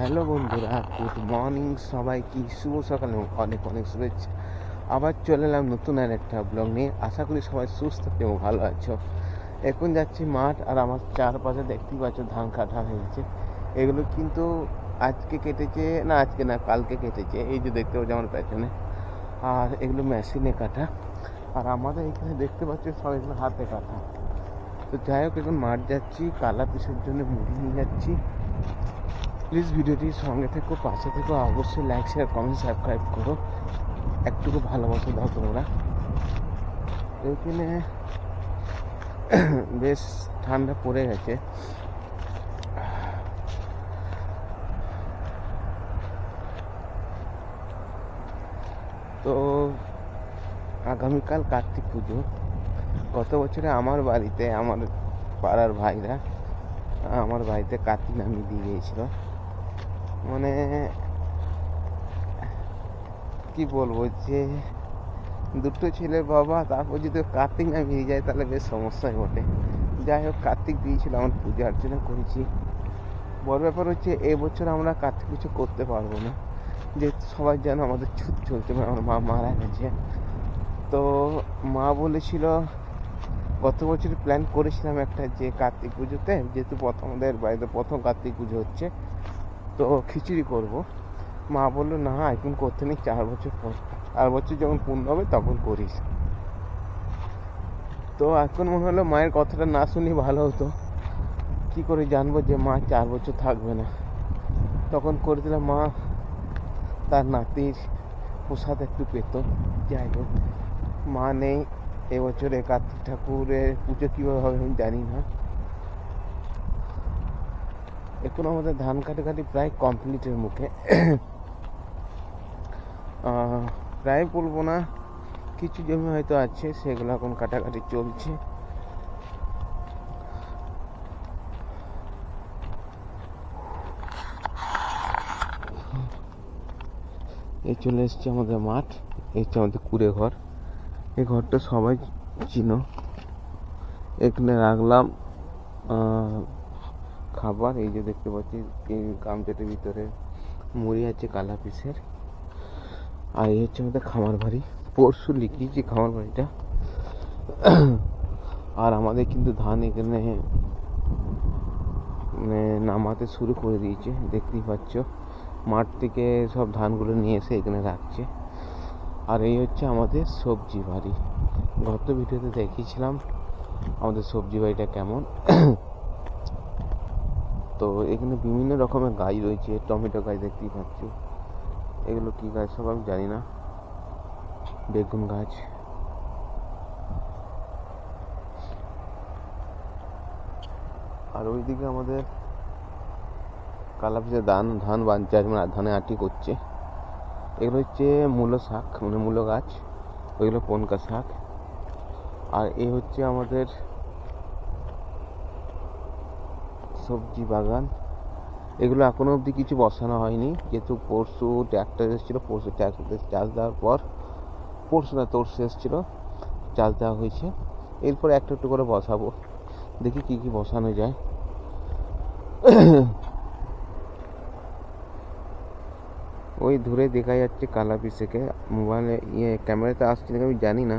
Hello বন্ধুরা, good morning সবাই কি শুভ সকালে অনেক অনেক শুভেচ্ছা। আবার চলে এলাম নতুন আর একটা ব্লগ নিয়ে। আশা করি সবাই সুস্থ এবং ভালো আছো। এখন যাচ্ছি মাঠ আর আমার চারপাশে দেখতেই পাচ্ছ ধান কাটা হয়েছে। এগুলো কিন্তু আজকে কেটেছে, না আজকে না, কালকে কেটেছে। এই যে দেখতে পাচ্ছি আমার পেছনে। আর এগুলো মেশিনে কাটা। আর আমাদের এখানে দেখতে পাচ্ছি সব এগুলো হাতে কাটা। তো যাই হোক, এখন মাঠ যাচ্ছি, কালা পিসের জন্য মুড়ি নিয়ে যাচ্ছি। প্লিজ ভিডিওটির সঙ্গে থেকো, পাশে থেকো, অবশ্যই লাইক শেয়ার কমেন্ট সাবস্ক্রাইব করো। একটুকু ভালোবাসা দাও তোমরা। এখানে বেশ ঠান্ডা পড়ে গেছে। তো আগামীকাল কার্তিক পুজো। গত বছরে আমার বাড়িতে, আমার পাড়ার ভাইরা, আমার বাড়িতে কার্তিক নামিয়ে দিয়ে গিয়েছিল মানে কি বলব যে, দুটো ছেলের বাবা, তারপর যদি কার্তিক নামিয়ে যায়, তাহলে বেশ সমস্যাই বটে। যাই হোক, কার্তিক দিয়েছিল আমার পুজো অর্চনা করেছি। বড় ব্যাপার হচ্ছে এবছর আমরা কার্তিক কিছু করতে পারব না। যে সবাই যেন আমাদের ছুট চলছে মানে আমার মা মারা গেছে। তো মা বলেছিল, গত বছর প্ল্যান করেছিলাম একটা যে কার্তিক পুজোতে, যেহেতু প্রথম আমাদের বাড়িতে প্রথম কার্তিক পুজো হচ্ছে তো খিচুড়ি করব। মা বলল, না, এখন করতে নেই, চার বছর পর। চার বছর যখন পূর্ণ হবে, তখন করিস। তো এখন মনে হলো মায়ের কথাটা না শুনি ভালো হতো। কি করে জানব যে মা চার বছর থাকবে না? তখন করে দিলাম, মা, তার নাতির প্রসাদ একটু পেত। যাই হোক, মা নেই, এবছরে কার্তিক ঠাকুরের পুজো কীভাবে হবে আমি জানি না। এখন আমাদের ধান কাটাকাটি প্রায় কমপ্লিটের মুখে। প্রায় বলব না, কিছু জমি হয়তো আছে, সেগুলো এখন কাটাকাটি চলছে। এই চলে এসছে আমাদের মাঠ এই হচ্ছে আমাদের কুড়ে ঘর। এই ঘরটা সবাই চিনো। এখানে রাখলাম খাবার, এই যে দেখতে পাচ্ছি, এই গামছাটার ভিতরে মুড়ি আছে, কালা পিসের। আর এই হচ্ছে আমাদের খামার বাড়ি। পরশু লিখিয়েছি খামার বাড়িটা। আর আমাদের কিন্তু ধান এখানে মানে নামাতে শুরু করে দিয়েছে, দেখতেই পাচ্ছ। মাঠ থেকে সব ধানগুলো নিয়ে এসে এখানে রাখছে। আর এই হচ্ছে আমাদের সবজি বাড়ি। গত ভিডিওতে দেখিয়েছিলাম আমাদের সবজি বাড়িটা কেমন। তো এখানে বিভিন্ন রকমের গাছ রয়েছে, টমেটো গাছ দেখতেই পাচ্ছি। এগুলো কি গাছ সব আমি জানি না। বেগুন গাছ। আর ওইদিকে আমাদের কালাপিসে ধান ধান বানছে আজ মানে ধানে আটি করছে। এগুলো হচ্ছে মূলো শাক মানে মূলো গাছ। ওইগুলো পনকা শাক। আর এ হচ্ছে আমাদের সবজি বাগান। এগুলো এখনও অবধি কিছু বসানো হয়নি। যেহেতু পরশু ট্র্যাক্টর এসেছিল, পরশু ট্র্যাক্টর চাষ দেওয়ার পর পরশু না, তোরশু এসেছিল, চাষ দেওয়া হয়েছে। এরপর একটু একটু করে বসাবো। দেখি কি কি বসানো যায়। ওই দূরে দেখা যাচ্ছে কালা পিসেকে মোবাইলে ইয়ে ক্যামেরাতে আসছে আমি জানি না।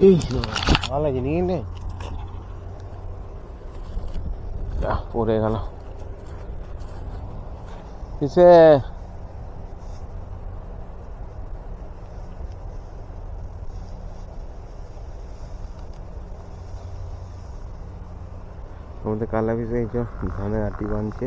এই ভালো লাগে নিয়ে নে আহ, পড়ে গেল কিসে আমাদের কালা বিষয় ধানের আটি বানছে